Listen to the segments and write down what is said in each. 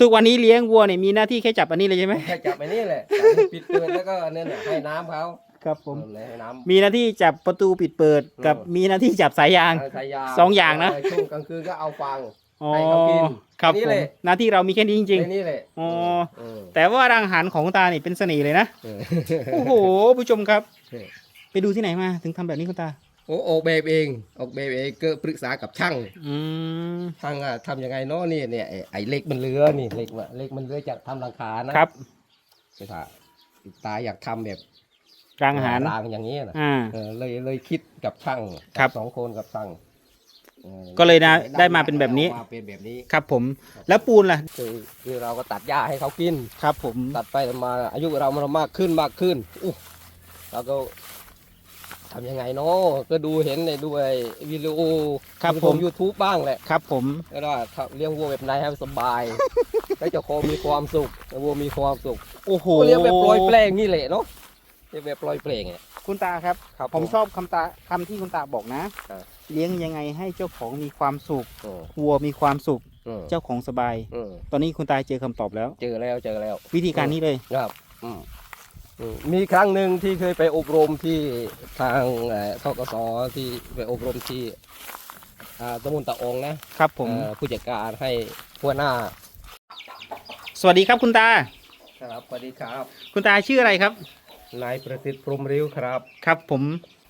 ทุกวันนี้เลี้ยงวัวเนี่ยมีหน้าที่แค่จับอันนี้เลยใช่ไหมแค่จับไอ้นี่แหละปิดเปิดแล้วก็เนี่ยน่ะให้น้ำเขาครับผม เออให้น้ำ มีหน้าที่จับประตูปิดเปิดกับเออ มีหน้าที่จับสายยางเสายางสองอย่างนะช่วงกลางคืนก็เอาฟัง อ๋อให้เขากินครับนี่ผแหมละ หน้าที่เรามีแค่นี้จริง ไอ้นี่แหละอ๋อ เออๆ แต่ว่ารังอาหารของคุณตานี่เป็นเสน่ห์เลยนะ เออ โอ้โหผู้ชมครับ เออ ไปดูที่ไหนมาถึงทำแบบนี้คุณตา โอ้ออกแบบเองออกแบบเองก็ปรึกษากับช่างอืมช่างอะทำยังไงเนาะนี่เนี่ยไอ้ไอ้เหล็กมันเลื้อนี่เหล็กว่ะเหล็กมันเลื้อจากทำหลังคานะครับใช่ค่ะตาอยากทำแบบรังอาหารรางอย่างนี้นะอ่า เออเลยเลยคิดกับช่างครับ สองคนกับช่างออก็เลยนะได้มาเป็นแบบนี้มาเป็นแบบนี้ครับผม แล้วปูนล่ะ คือคือเราก็ตัดหญ้าให้เขากิน ครับผม ตัดไปมาอายุเรามันมากขึ้นมากขึ้นอู้เราก็ ทำยังไงเนาะก็ดูเห็นในด้วยวิดีโอครับผม ยูทูบบ้างแหละครับผม ก็ว่าถ้าเลี้ยงวัวแบบไหนให้สบาย แล้วเจะโคมีความสุขแล้ววัวมีความสุขโอ้โหก็เลี้ยงแบบปล่อยแปลงนี่แหละเนาะเลี้ยงแบบปล่อยแปลงเนี่ยคุณตาครับ ครับ ผมชอบคำตาคำที่คุณตาบอกนะเออเลี้ยงยังไงให้เจ้าของมีความสุขเออวัวมีความสุขเออเจ้าของสบายเออตอนนี้คุณตาเจอคำตอบแล้ว เจอแล้วเจอแล้ว วิธีการนี้เลย ครับอืมอื มมีครั้งหนึ่งที่เคยไปอบรมที่ทางเอ่อทกสที่ไปอบรมที่อ่าตำบลตะองนะครับผมเอ่อผู้จัดการให้หัวหน้า สวัสดีครับคุณตา ครับสวัสดีครับ คุณตาชื่ออะไรครับนายประสิทธิ์พรหมริ้วครับ ครับผม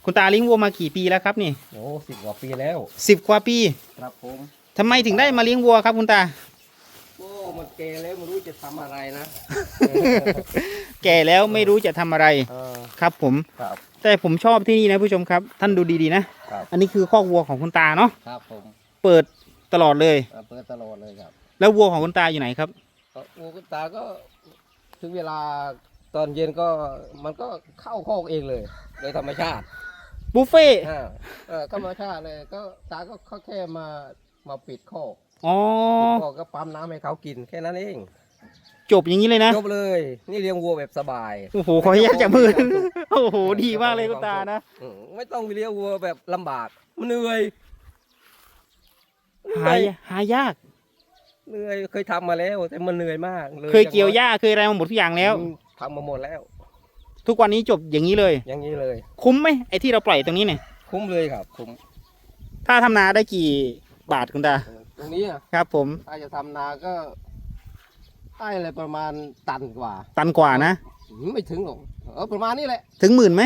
คุณตาเลี้ยงวัวมากี่ปีแล้วครับนี่โอ้สิบกว่าปีแล้วสิบกว่าปี ครับผมทำไมถึงได้มาเลี้ยงวัวครับคุณตาโอ้ มันแก่แล้วไม่รู้จะทำอะไรนะ แก่แล้วไม่รู้จะทำอะไรเออ ครับผม ครับ แต่ผมชอบที่นี่นะผู้ชมครับ ท่านดูดีๆนะ ครับ อันนี้คือคอกวัวของคุณตาเนาะครับผมเปิดตลอดเลย เอ่อเปิดตลอดเลยครับแล้ววัวของคุณตาอยู่ไหนครับเอ่อโอ้คุณตาก็ถึงเวลาตอนเย็นก็มันก็เข้าคอกเองเลย โดยธรรมชาติบุฟเฟ่ต์อ่าเออธรรมชาติเลยก็ตาก็เขาแค่มามาปิดคอก อ๋อปิดคอกก็ปั๊มน้ำให้เขากินแค่นั้นเองจบอย่างนี้เลยนะ จบเลย นี่เลี้ยงวัวแบบสบายโอ้โห ขออนุญาตจากมือ โอ้โห ดีมากเลยคุณตานะ อืมไม่ต้องเลี้ยงวัวแบบลำบากมันเหนื่อยหายหายาก เหนื่อยเคยทำมาแล้วแต่มันเหนื่อยมากลเคยเกี่ยวหญ้า เคยอะไรมาหมดทุกอย่างแล้ว อืมทำมาหมดแล้ว ทุกวันนี้จบอย่างนี้เลย อย่างนี้เลย คุ้มไหมไอ้ที่เราปล่อยตรงนี้เนี่ย คุ้มเลยครับ คุ้มถ้าทำนาได้กี่บาทคุณตา ตรงนี้อะครับผมถ้าจะทำนาก็ได้เลยประมาณตันกว่าตันกว่านะอืมไม่ถึงหรอกเออประมาณนี้แหละถึงหมื่นไหม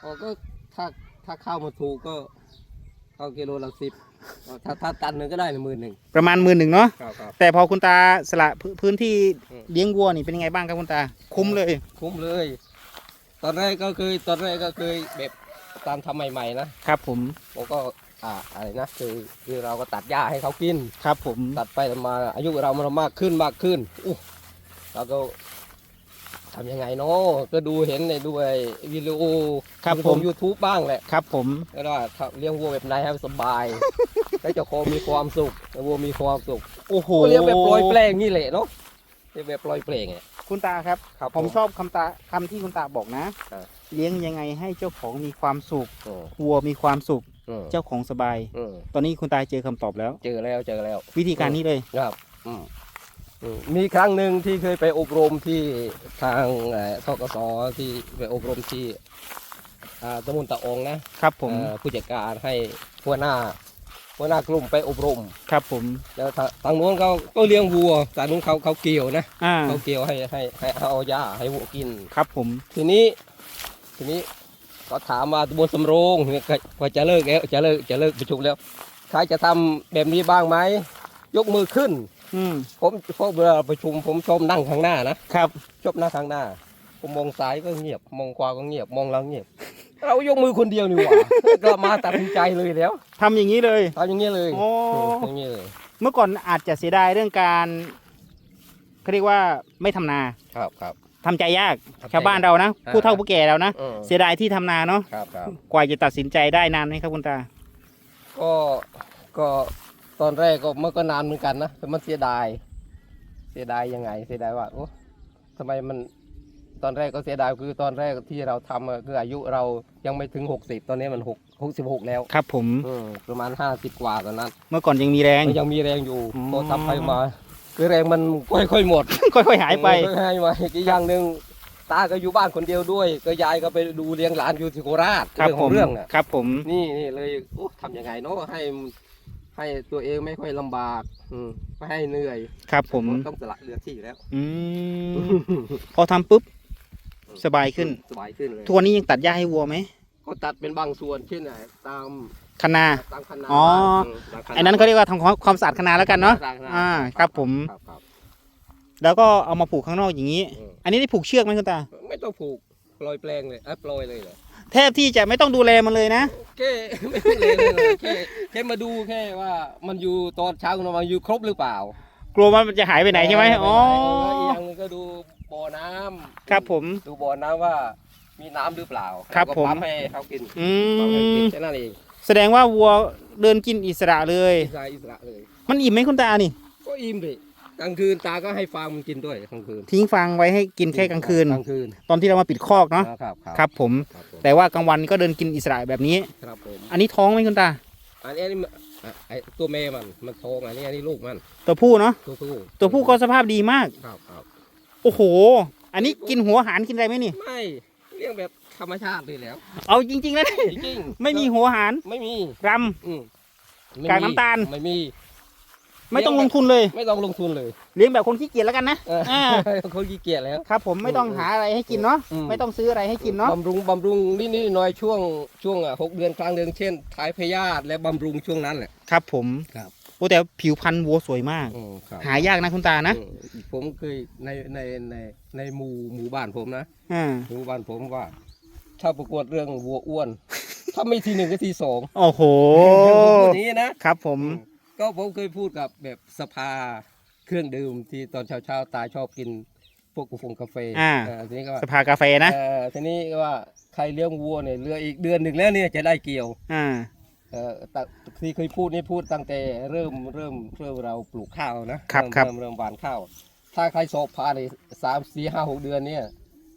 โอ้ก็ถ้าถ้าเข้ามาถูกก็เข้ากิโลละสิบถ้าถ้าตันหนึ่งก็ได้หมื่นหนึ่งประมาณหมื่นหนึ่งเนาะครับครับ แต่พอคุณตาสละพื้พื้นที่อืม เลี้ยงวัวนี่เป็นยังไงบ้างครับคุณตา คุ้มเลยคุ้มเลย ตอนแรกก็เคยตอนแรกก็เคยแบบตามทำใหม่ๆนะครับผม ผมก็ อ่าอะไรนะคือคือเราก็ตัดหญ้าให้เขากิน ครับผมตัดไปมาอายุเรามันมากขึ้นมากขึ้นอู้เราก็ทำยังไงเนาะก็ดูเห็นในด้วยวิดีโอครับผม ยูทูบบ้างแหละครับผม ก็ว่าถ้าเลี้ยงวัวแบบไหนให้สบายแล้วเจะโคมีความสุขแล้ววัวมีความสุขโอ้โหก็เลี้ยงแบบปล่อยแปลงนี่แหละเนาะเลี้ยงแบบปล่อยแปลงเนี่ยคุณตาครับ ครับผมชอบคำตาคำที่คุณตาบอกนะครับเลี้ยงยังไงให้เจ้าของมีความสุขเออวัวมีความสุขเออเจ้าของสบายเออตอนนี้คุณตาเจอคำตอบแล้ว เจอแล้วเจอแล้ว วิธีการนี้เลย ครับอืมอืมมีครั้งหนึ่งที่เคยไปอบรมที่ทางเอ่อทกสที่ไปอบรมที่อ่าตำบลตะองนะครับผมเอ่อผู้จัดการให้หัวหน้าหัวหน้ากลุ่มไปอบรม ครับผม แล้วทางทางโน้นเขาก็เลี้ยงวัวทางนู้นเขาเขาเกี่ยวนะอ่าเขาเกี่ยวให้ให้ให้ให้เอาหญ้าให้วัวกิน ครับผม ทีนี้ทีนี้ ก็ถามมาตำบลสำโรงเนี่ยก็ก็จะเลิกแล้วจะเลิกจะเลิกประชุมแล้วใครจะทำแบบนี้บ้างไหมยกมือขึ้น อืมผมพอเวลาประชุม ผมชอบนั่งข้างหน้านะครับชอบนั่งข้างหน้า ผมมองซ้ายก็เงียบ มองขวาก็เงียบ มองหลังเงียบ เรายกมือคนเดียวนี่หว่าก็มาตัดสินใจเลยแล้วทำอย่างนี้เลยทำอย่างนี้เลยโอ้มอย่างนี้เลย เมื่อก่อนอาจจะเสียดายเรื่องการเขาเรียกว่าไม่ทำนาครับครับ ทำใจยากทำใจชาวบ้านเรานะ อ่า ผู้เฒ่าผู้แก่เรานะ เออเสียดายที่ทำนาเนาะครับครับ กว่าจะตัดสินใจได้นานไหมครับคุณตา ก็ก็ตอนแรกก็มันก็นานเหมือนกันนะแต่มันเสียดาย เสียดายยังไง เสียดายว่าโอ้ทำไมมันตอนแรกก็เสียดายคือตอนแรกที่เราทำอะคืออายุเรายังไม่ถึงหกสิบตอนนี้มันหกหกสิบหกแล้วครับผม อืมประมาณห้าสิบกว่าตอนนั้นเมื่อก่อนยังมีแรง มันยังมีแรงอยู่อืม พอทำไปมา คือแรงมันค่อยๆหมดค่อยๆหายไปค่อยๆหายไปอีกอย่างหนึ่งตาก็อยู่บ้านคนเดียวด้วย ก็ยายก็ไปดูเลี้ยงหลานอยู่ที่โคราชครับเรื่องผของมเรื่องน่ะครับ ผมนี่นี่เลยโอ้ทำยังไงเนาะให้ให้ตัวเองไม่ค่อยลำบาก อืมไม่ให้เหนื่อย ครับผมต้องสละเรือที่แล้ว อืมพอทำปุ๊บสบายขึ้น สบายขึ้นเลยทุกวันนี้ยังตัดหญ้าให้วัวไหม ก็ตัดเป็นบางส่วนเช่นไหนตาม คะนา ตามคณะอ๋อมตามคณะอันนั้นเขาเรียกว่าทำความความสะอาดคะนาแล้วกันเนาะตมคณอ่าครับผม ครับครับ แล้วก็เอามาผูกข้างนอกอย่างนี้ อืม อันนี้ได้ผูกเชือกไหมคุณตา ไม่ต้องผูกปล่อยแปลงเลยเอ้ยปล่อยเลยเหรอแทบที่จะไม่ต้องดูแลมันเลยนะ แค่ไม่ต้องเลยเลยแค่แค่มาดูแค่ว่ามันอยู่ตอนเช้าของมันอยู่ครบหรือเปล่า กลัวมันจะหายไปไหนใช่ไหมเไปอ๋อเแล้วอีกอย่างหนึงก็ดูบ่อน้ำครับผม ดูบ่อน้ำว่ามีน้ำหรือเปล่าครับแล้วก็ผมปั๊ให้เขากินอืปั๊มให้กินม แค่นั้นเอง แสดงว่าวัวเดินกินอิสระเลย อิสระอิสระเลย มันอิ่มไหมคุณตานี่ ก็อิ่มเลยกลางคืนตาก็ให้ฟางมันกินด้วยกลางคืนทิ้งฟางไว้ให้กินแค่กลางคืน กลางคืนตอนที่เรามาปิดคอกเนาะครับครับครับผม ครับผมแต่ว่ากลางวันก็เดินกินอิสระแบบนี้ ครับผมอันนี้ท้องไหมคุณตา อันนี้อันนี้มันอะไอตัวแม่มันมันท้องอันนี้อันนี้ลูกมันตัวผู้เนาะตัวผู้ตัวผู้ก็สภาพดีมาก ครับครับโอ้โห อันนี้กินหัวหารกินอะไรไหมนี่ ไม่เลี้ยงแบบ ธรรมชาติเลยแล้ว เอาจริงๆนะนี่จริงๆไม่มีหัวหารไม่มีรอืมไม่กากมีน้ำตาล ไม่มีำไม่ต้องลงทุนเลย ไม่ต้องลงทุนเลยเลี้ยงแบบคนขี้เกียจแล้วกันนะเอออ่าคนขี้เกียจแล้ว ครับ ผมไม่ต้องหาอะไรให้กินเนาะอืม ไม่ต้องซื้ออะไรให้กินเนาะบำรุงบำรุงนิดนิดหน่อยๆช่วงช่วงอะหกเดือนกลางเดือนเช่นถ่ายพยาธิและบำรุงช่วงนั้นแหละ ครับ ผมครับ โอ้แต่ผิวพรรณวัวสวยมาก อืมครับหายากนะคุณตานะอืมผมเคยในในในในหมู่หมู่บ้านผมนะ อ่าหมู่บ้านผมว่า ถ้าประกวดเรื่องวัวอ้วน ถ้าไม่ทีหนึ่งก็ทีสองโอ้โหผมพูดอย่างนี้นะครับผม ก็ผมเคยพูดกับแบบสภาเครื่องดื่มที่ตอนเช้าเช้าๆตาชอบกินพวกกาแฟกาแฟอ่าเทีนี้ก็ว่าสภากาแฟนะ เอ่อทีนี้ก็ว่าใครเลี้ยงวัวเนี่ยเหลืออีกเดือนหนึ่งแล้วเนี่ยจะได้เกี่ยว อ่า เอ่อตะที่เคยพูดนี่พูดตั้งแต่เริ่มเริ่มเริ่มเราปลูกข้าวนะครับเมครับ เริ่มเริ่มหว่านข้าว ถ้าใครสอบผ่านในสามสี่ห้าหกเดือนเนี่ย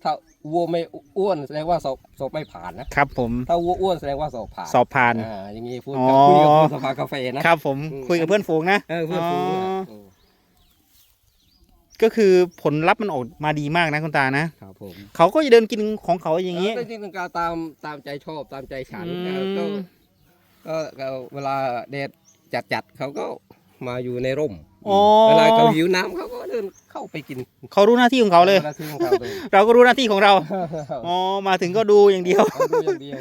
ถ้าวัวไม่อ้วนแสดงว่าสอบสอบไม่ผ่านนะ ครับผม ถ้าวัวอ้วนแสดงว่าสอบผ่าน สอบผ่าน อ่าอย่างงี้พูดอ๋อกับคุยกับผู้สภากาแฟนะ ครับผมอืมคุยกับเพื่อนฝูงนะเออเพื่อนฝูงเนี่ยอ๋ออืมก็คือผลลัพธ์มันออกมาดีมากนะคุณตานะ ครับผม เขาก็จะเดินกินของเขาอย่างนี้ เจริงๆการตามตามใจชอบตามใจฉันอืมก็ก็ก็เวลาแดดจัดจัดๆเขาก็มาอยู่ในร่ม อ๋อเวลาเขาหิวน้ำเขาก็เดินเข้าไปกินเขารู้หน้าที่ของเขาเลยวที่ของเขาเลยเราก็รู้หน้าที่ของเรา อ๋อ มาถึงก็ดูอย่างเดียวเอาดูอย่างเดียว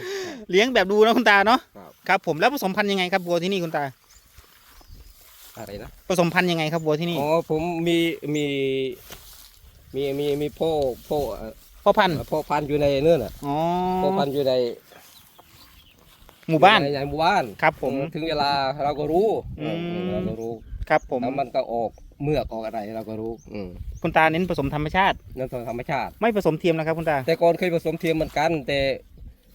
เลี้ยงแบบดูนะคุณตาเนาะ ครับ ครับผม แล้วผสมพันธุ์ยังไงครับวัวที่นี่คุณตา อะไรนะ ผสมพันธุ์ยังไงครับวัวที่นี่ อ๋อผมมีมีมีมีมีพ่อพ่อเอ่อพ่อพันธุ์ พ่อพันธุ์อยู่ในเนื้อน่ะอ๋อ พ่อพันธุ์อยู่ในหมู่บ้านในในหมู่บ้านครับผมเออถึงเวลาเราก็รู้อืมเออเราก็รู้ ครับผมแล้วมันก็ออกเมือกออกอะไรเราก็รู้ อืมคุณตาเน้นผสมธรรมชาตินั่นคือธรรมชาติ ไม่ผสมเทียมนะครับคุณตา แต่ก่อนเคยผสมเทียมเหมือนกัน แต่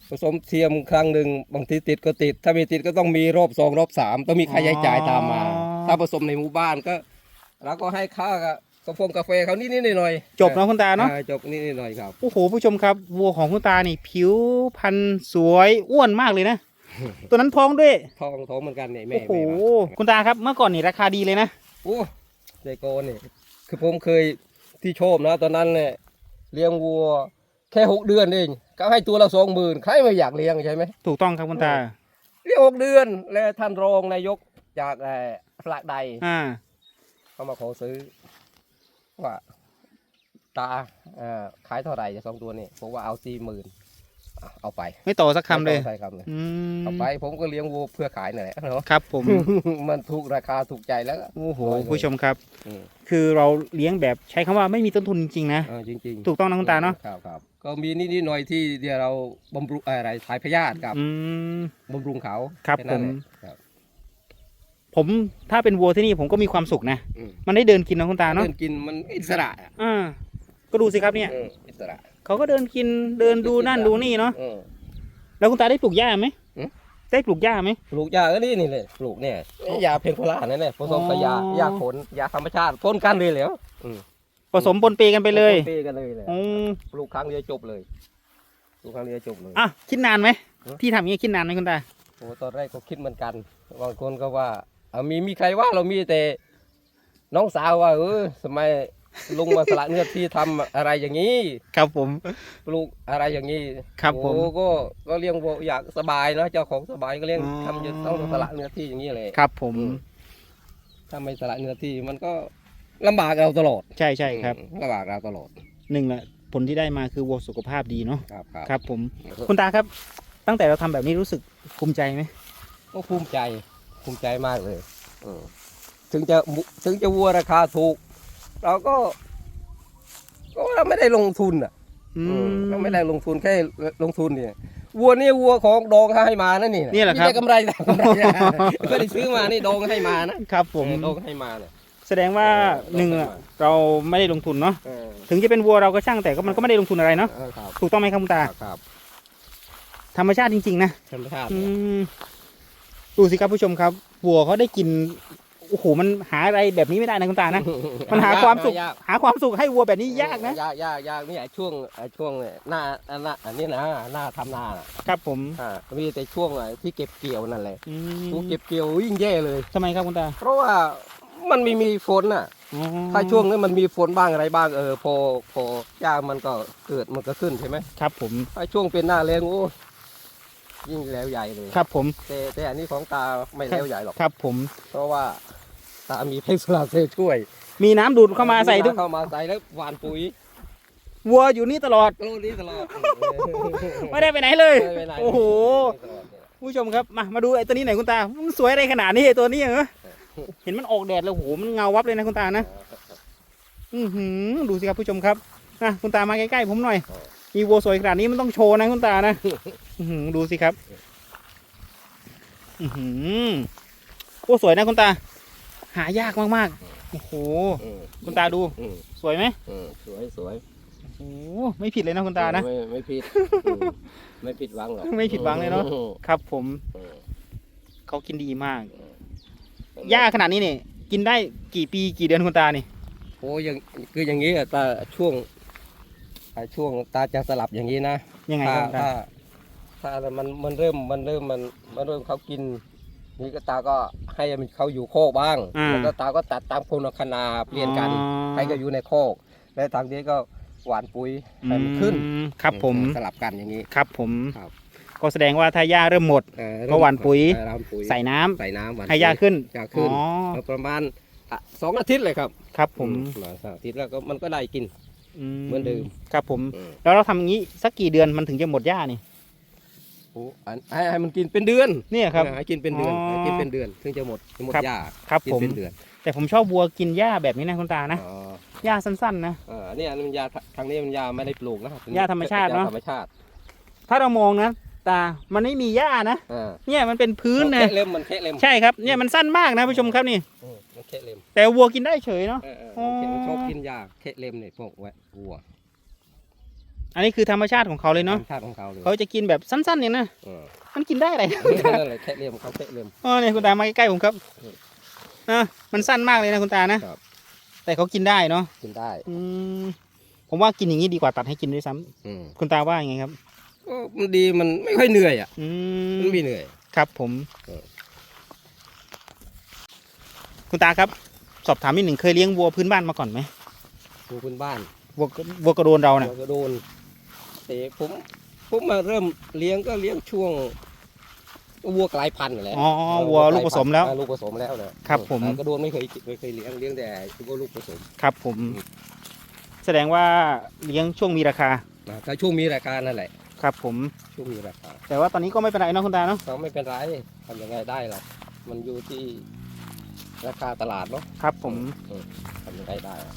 ผสมเทียมครั้งหนึ่งบางทีติดก็ติด ถ้าไม่ติดก็ต้องมีรอบสองรอบสามต้องมีค่าใช้จ่ายตามมาถ้าผสมในหมู่บ้านก็เราก็ให้ค่ากกาแฟกาแฟเขานิดนิดๆหน่อยๆจบเนาะคุณตาเนาะอ่จบนิดนิดๆหน่อยๆครับ โอ้โหผู้ชมครับวัวของคุณตานี่ผิวพรรณสวยอ้วนมากเลยนะ ตัวนั้นท้องด้วย ทองทองเหมือนกันเนี่ยแม่โอ้โหแม่มาคุณตาครับเมื่อก่อนนี่ราคาดีเลยนะโอ้ใจโกนเนี่ยคือผมเคยที่ชอบนะ ตอนนั้นเนี่ยเลี้ยงวัว แค่หกเดือนเองก็ให้ตัวละสองหมื่นใครไม่อยากเลี้ยงใช่ไหม ถูกต้องครับคุณตา เลี้ยงหกเดือนแล้วท่านรองนายกจากเอ่อฟลากใดอ่า เขามาขอซื้อ ว่า ตาเอ่อขายเท่าไหร่จะสองตัวนี่ผมว่าเอาสี่หมื่น เอาไปไม่ต่อสักคำเลยไม่ต้องใช่คำเลย อืมเอาไปผมก็เลี้ยงวัวเพื่อขายนั่นแหละเนาะครับ ผม มันถูกราคาถูกใจแล้วก็โอ้โหร้อยเลยผู้ชมครับ อืม คือเราเลี้ยงแบบใช้คำว่าไม่มีต้นทุนจริงๆนะ เออจริงๆถูกต้องนะคุณตาเนาะครับครับก็มีนิดๆหน่อยๆที่เดี๋ยวเราบำรุงอะไรถ่ายพยาธิกับอืม บำรุงเขาครับแนั้นแหละผมครับผมถ้าเป็นวัวที่นี่ผมก็มีความสุขนะ อืมมันได้เดินกินนะคุณตาเนาะเดินกินมันอิสระอะอ่าก็ดูสิครับเนี่ยเอออิสระ เขาก็เดินกินเดินดูนั่นดูนี่เนาะเออแล้วคุณตาได้ปลูกหญ้าไหมหือ ได้ปลูกหญ้าไหม ปลูกยาก็นี่นี่เลยปลูกเนี่ยยาเพนโคลานั่นแหละผสมกับยาอ๋อ ยาขนยาธรรมชาติพ่นกันเลยแล้วอืมผสมปนเปกันไปเลยพ่นปีกันเลยเลยอืมปลูกครั้งเดียวจบเลยปลูกครั้งเดียวจบเลย อะคิดนานไหมหือ ที่ทำอย่างนี้คิดนานไหมคุณตา โอ้ตอนแรกก็คิดเหมือนกันบางคนก็ว่าเอามีมีใครว่าเรามีแต่ น้องสาวว่าเออสมัย ลุงมาสละเนื้อที่ทำอะไรอย่างนี้ครับผม ปลูกอะไรอย่างนี้ครับผมโอ้ก็ก็เลี้ยงวัวอยากสบายนะเจ้าของสบายก็เลี้ยงอ๋อ ทำจนต้องสละเนื้อที่อย่างนี้เลยครับผมอืมถ้าไม่สละเนื้อที่มันก็ลำบากเราตลอดใช่ใช่ครับอืมลำบากเราตลอดหนึ่งแหละผลที่ได้มาคือวัวสุขภาพดีเนาะครับครับครับผม คุณตาครับ ตั้งแต่เราทำแบบนี้รู้สึกภูมิใจไหมก็ภูมิใจภูมิใจมากเลยเออถึงจะมุถึงจะวัวราคาถูก เราก็ ก็เราไม่ได้ลงทุนอะอืเออมเราไม่ได้ลงทุนแค่ลงทุนเนี่ยวัวนี่วัวของดองให้มานะนี่นี่แหละครับมีแต่กำไรแต่กำไรนะไม่ได้ซื้อมานี่ดองให้มานะครับ ผมเออดองให้มาเนี่ยแสดงว่าเออหนึ่งอะเราไม่ได้ลงทุนเนาะเออถึงจะเป็นวัวเราก็ช่างแต่ก็มันก็ไม่ได้ลงทุนอะไรเนาะเออครับถูกต้องไหมครับคุณตาครับครับ ธรรมชาติจริง ๆ นะธรรมชาติอืมดูสิครับผู้ชมครับวัวเขาได้กิน โอ้โหมันหาอะไรแบบนี้ไม่ได้นะคุณตานะมันหาความสุข ยาก หาความสุขให้วัวแบบนี้ยากนะยากยากยากนี่ไอ้ช่วงไอ้ช่วงเนี่ยหน้าอันน่ะอันนี้นะหน้าทำนาน่ะครับผมอ่ามีแต่ช่วงไอ้ที่เก็บเกี่ยวนั่นแหละอืช่วงมเก็บเกี่ยวยิ่งแย่เลย ทำไมครับคุณตาเพราะว่ามันไม่มีฝนน่ะ อ๋อถ้าช่วงนี้มันมีฝนบ้างอะไรบ้างเออพอพอยางมันก็เกิดมันก็ขึ้นใช่ไหมครับผมถ้าช่วงเป็นหน้าแรงโอ้ยิ่งแล้วใหญ่เลยครับผมแต่แต่อันนี้ของตาไม่แล้วใหญ่หรอก ครับผม เพราะว่า ตามีเพชรโซลาร์เซลล์ช่วยมีน้ำดูดเข้ามาใส่ทุกเข้ามาใส่แล้วหว่านปุ๋ยวัวอยู่นี่ตลอดโลนี้ตลอด ไม่ได้ไปไหนเลย ไม่ไปไหนโอ้โหตลอดเนี่ยผู้ชมครับมามาดูไอ้ตัวนี้หน่อยคุณตามันสวยอะไรขนาดนี้ไอ้ตัวนี้เหรอเห็นมันออกแดดแล้วโอ้โหมันเงาวับเลยนะคุณตานะอือหือดูสิครับผู้ชมครับนะคุณตามาใกล้ๆผมหน่อยมีวัวสวยขนาดนี้มันต้องโชว์นะคุณตานะอือหือดูสิครับ อือหือวัวสวยนะคุณตา หายากมากๆ โอ้โหอืมคุณตาดูอืมสวยไหมอืมสวยสวยโอ้โหไม่ผิดเลยนะคุณตานะ ไม่ไม่ผิดอืมไม่ผิดหวังหรอก ไม่ผิดหวังเลยเนอะอืมครับผมอืมเขากินดีมาก หญ้าขนาดนี้เนี่ยกินได้กี่ปีกี่เดือนคุณตานี่โอ้ยังคืออย่างนี้อะตาช่วงอ่าช่วงตาจะสลับอย่างนี้นะ ยังไงคถ้ารับคุณตาถ้าถ้ามันมันเริ่มมันเริ่มมันมันเริ่มเขากิน นี่ก็ตาก็ให้มันเขาอยู่โคอกบ้างอ่าแล้วก็ตาก็ตัดตามโคนคนาเปลี่ยนกัน อ๋อใครก็อยู่ในโคอกแล้วทางนี้ก็หวานปุ๋ยให้มันขึ้นอืมครับผมสลับกันอย่างนี้ ครับผม ครับ ก็แสดงว่าถ้าหญ้าเริ่มหมดเอ่อก็หว่านปุ๋ย เอ่อหว่านปุ๋ยใส่น้ำใส่น้ำหว่านให้หญ้าปุ๋ ขึ้นหญ้าขึ้น อ๋อแล้วประมาณอะสองอาทิตย์เลยครับครับผมประมาณสองอาทิตย์แล้วก็มันก็ได้กิน เหมือนเดิม ครับผม อืม แล้วเราทำอย่างนี้สักกี่เดือนมันถึงจะหมดหญ้านี่ โอ้อันให้ให้มันกินเป็นเดือนเนี่ยครับ ให้กินเป็นเดือนอ๋อให้กินเป็นเดือนถึงจะหมดหมดครับ หญ้าครับกินผม เป็นเดือนแต่ผมชอบวัวกินหญ้าแบบนี้นะคุณตานะ อ๋อหญ้าสั้นๆนะ เออเนี่ยมันยาทางนี้มันยาไม่ได้ปลูกนะหญ้าธรรมชาติเนอะธรรมชาติถ้าเรามองนะ ตา มันไม่มีหญ้านะ อ่าเนี่ยมันเป็นพื้นนะ แค่เล็มมันแค่เล็มใช่ครับ เนี่ยมันสั้นมากนะผู้ชมครับนี่อืมมันแค่เล็มแต่วัวกินได้เฉยเนาะ เออเอออ๋อมันชอบกินยาแค่เล็มเนี่ยพวกแวะวัว อันนี้คือธรรมชาติของเขาเลยธรเนาะรมชาติของเขาเลยเขาจะกินแบบสั้นๆเนี่ยนะเออมันกินได้อะไรนั่นแหละแค่เล็มเขาแค่เล็มอ๋อเนี่ยคุณตามาใกล้ๆผมครับนะมันสั้นมากเลยนะคุณตานะครับแต่เขากินได้เนาะกินได้ อืมผมว่ากินอย่างนี้ดีกว่าตัดให้กินด้วยซ้ำอืมคุณตาว่ายังไงครับก็มันดีมันไม่ค่อยเหนื่อยอะอืมันไม่เหนื่อย ครับ ผมเออคุณตาครับ สอบถามนิดหนึ่งเคยเลี้ยงวัวพื้นบ้านมาก่อนไหมดูพื้นบ้านวัววัวกระโดนเราเนี่ยเราก็โดน แต่ผมผมมาเริ่มเลี้ยงก็เลี้ยงช่วงวัวกลายพันธุ์นั่นแหละอ๋อวัวลูกผสมแล้วอ่าลูกผสมแล้วนะครับผมอ่ากระโดนไม่เคยไม่เคยเลี้ยงเลี้ยงแต่วัวลูกผสมครับผม แสดงว่าเลี้ยงช่วงมีราคาอ่าถ้าช่วงมีราคานั่นแหละครับผมช่วงมีราคาแต่ว่าตอนนี้ก็ไม่เป็นไรเนาะคุณตาเนาะเขาไม่เป็นไรทำยังไงได้ล่ะมันอยู่ที่ราคาตลาดเนาะครับผมทำยังไงได้อะ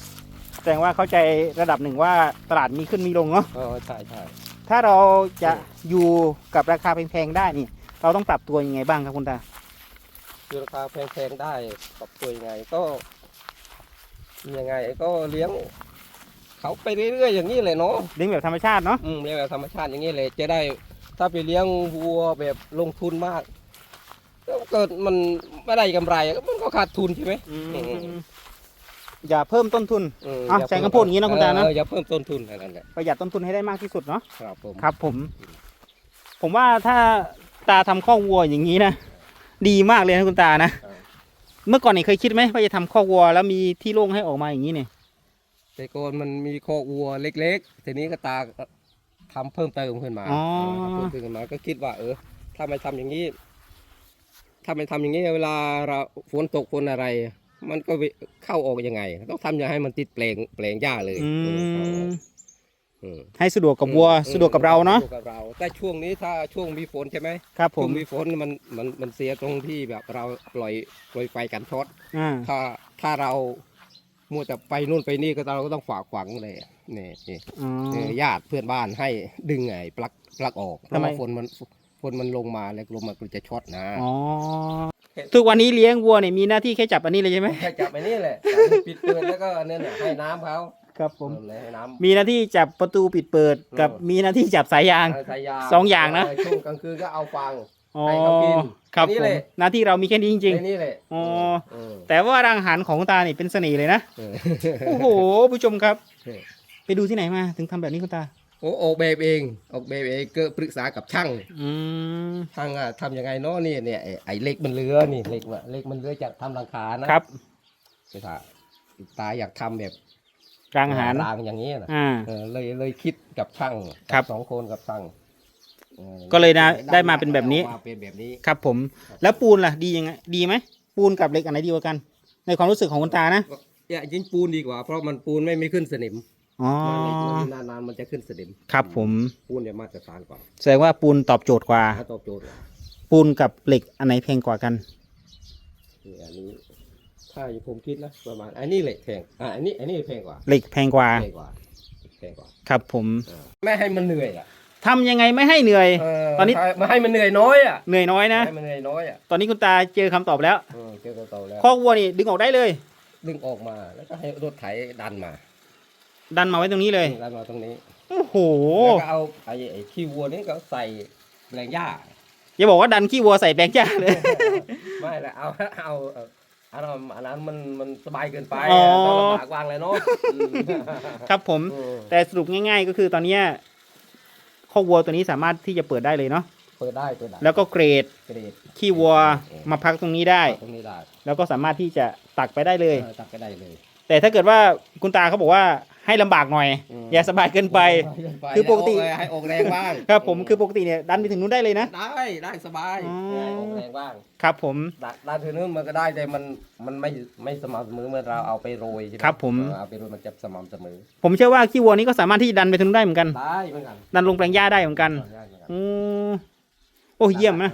แสดงว่าเข้าใจระดับหนึ่งว่าตลาดมีขึ้นมีลงเนาะอ๋อใช่ใช่ ถ้าเราจะอยู่กับราคาแพงๆได้นี่ เราต้องปรับตัวยังไงบ้างครับคุณตาคือราคาแพงๆได้ปรับตัวยังไงก็ยังไงก็เลี้ยง เขาไปเรื่อยๆอย่างนี้เลยเนาะเลี้ยงแบบธรรมชาติเนาะอืมเลี้ยงแบบธรรมชาติอย่างนี้เลยจะได้ ถ้าไปเลี้ยงวัวแบบลงทุนมากก็เกิดมันไม่ได้กำไรมันก็ขาดทุนใช่ไหมอืม อย่าเพิ่มต้นทุนอืมอะอย่าใช้คำพูดอย่างนี้นะคุณตานะ เอออย่าเพิ่มต้นทุนแค่นั้นแหละประหยัดต้นทุนให้ได้มากที่สุดเนาะครับผมครับ ผม ผมว่าถ้าตาทำข้อกวัวอย่างนี้นะดีมากเลยนะคุณตานะเมื่อก่อนเนี่ยเคยคิดไหมว่าจะทำคอกวัวแล้วมีที่โล่งให้ออกมาอย่างนี้เนี่ยแต่ก่อนมันมีคอกวัวเล็กๆทีนี้ก็ตาก็ทำเพิ่มเติมขึ้นมาอ๋อเออทำเพิ่มเติมขึ้นมาก็คิดว่า เออ ถ้าไม่ทำอย่างนี้ ถ้าไม่ทำอย่างนี้เวลาเราฝนตกฝนอะไร มันก็เข้าออกยังไง ต้องทำอย่างให้มันติดแปลงแปลงหญ้าเลยอืเออเข้าออมกอืมให้สะดวกกับวัวอืมสะดวกกับเราเนาะสะดวกกับเราแต่ช่วงนี้ถ้าช่วงมีฝนใช่ไหมครับผช่วมงมีฝนมันมันมันเสียตรงที่แบบเราปล่อยปล่อยไฟกันช็อตอ่าถ้าถ้าเรามัวแต่ไปนู่นไปนี่ก็เราก็ต้องฝากขวังเลยนี่นี่ อ๋อ เออญาติเพื่อนบ้านให้ดึงไงปลักปลักออกเพทำราะไม ว่าฝนมันฝนมันลงมาแล้วลมมันก็จะช็อตนะ อ๋อ ทุกวันนี้เลี้ยงวัวเนี่ยมีหน้าที่แค่จับอันนี้เลยใช่ไหมแค่จับไปนี่แหละจับให้ปิดเปิดแล้วก็อันนี่ยให้น้ำเขาครับผม เออให้น้ำ มีหน้าที่จับประตูปิดเปิดกับเออ มีหน้าที่จับสายยางเสายยางสองอย่างนะ เช่วงกลางคืนก็เอาฟังอ๋อให้เขากินครับนี่ผแหมละ หน้าที่เรามีแค่นี้จริง ในนี่แหละอ๋อ เออๆ แต่ว่ารังอาหารของคุณตานี่เป็นเสน่ห์เลยนะ เออ โอ้โหผู้ชมครับ เออ ไปดูที่ไหนมาถึงทำแบบนี้คุณตา โอ้ออกแบบเอง ออกแบบเองก็ปรึกษากับช่างอืมช่างอะทำยังไงเนาะนี่เนี่ยไอ้ไอ้เหล็กมันเลือนี่เหล็กว่ะเหล็กมันเลือจากทำหลังคานะครับคือถ้าตาอยากทำแบบรังอาหารรางอย่างนี้นะอ่า เออเลยเลยคิดกับช่างครับ สองคนกับช่างออก็เลยนะได้มาเป็นแบบนี้มาเป็นแบบนี้ ครับผม แล้วปูนล่ะดียังไงดีไหมปูนกับเหล็กอันไหนดีกว่ากัน ในความรู้สึกของคุณตานะ อย่ายิงปูนดีกว่าเพราะมันปูนไม่ไม่ขึ้นสนิม อ๋อ มันนานๆมันจะขึ้นสนิมครับผม ปูนเนี่ยมาตรฐานกว่าแสดงว่าปูนตอบโจทย์กว่า ถ้าตอบโจทย์กว่าปูนกับเหล็กอันไหนแพงกว่ากัน นี่อันนี้ ถ้าผมคิดนะประมาณอันนี้เหล็กแพงอ่าอันนี้อันนี้แพงกว่าเหล็กแพงกว่า แพงกว่าแพงกว่าครับผมอ่าไม่ให้มันเหนื่อยอะทำยังไงไม่ให้เหนื่อย เตอนนี้ไม่ให้มันเหนื่อยน้อยอะเหนื่อยน้อยนะ ให้มันเหนื่อยน้อยอะตอนนี้คุณตาเจอคำตอบแล้วเออเจอโตๆแล้ว คอกวัวนี่ดึงออกได้เลย ดึงออกมาแล้วก็ให้รถไถดันมา ดันมาไว้ตรงนี้เลยดันมาตรงนี้โอ้โหแล้วก็เอาไอ้ไอ้ขี้วัวนี่ก็ใส่แปลงหญ้า อย่าบอกว่าดันขี้วัวใส่แปลงจ้าเลย ไม่ละเอาเอาเอาอันนั้นอันนั้นมันมันสบายเกินไปอ๋อ ต้องลำบากวางเลยเนาะอืมครับผมอืมแต่สรุปง่าย ๆ ก็คือตอนเนี้ยคอกวัวตัวนี้สามารถที่จะเปิดได้เลยเนาะ เปิดได้เปิดได้แล้วก็เกรดเกรดขี้วัวมาพักตรงนี้ได้ตรงนี้ได้แล้วก็สามารถที่จะตักไปได้เลย เออตักก็ได้เลยแต่ถ้าเกิดว่าคุณตาเขาบอกว่า ให้ลำบากหน่อย อืมอย่าสบายเกินไป คือปกติให้ออกแรงบ้างครับผมคือปกติเนี่ยดันไปถึงนู้นได้เลยนะ ได้ได้สบายอ๋อให้ออกแรงบ้างครับผม ดันดันถึงนู้นมันก็ได้แต่มันมันไม่ไม่สม่ำเสมอเมื่อเราเอาไปโรยใช่ไหมครับผม เออเอาไปโรยมันจะสม่ำเสมอผมเชื่อว่าขี้วัวนี้ก็สามารถที่จะดันไปถึงนู้นได้เหมือนกัน ได้เหมือนกันดันลงแปลงหญ้าได้เหมือนกันได้เหมือนกัน อือโอ้เยี่ยมนะ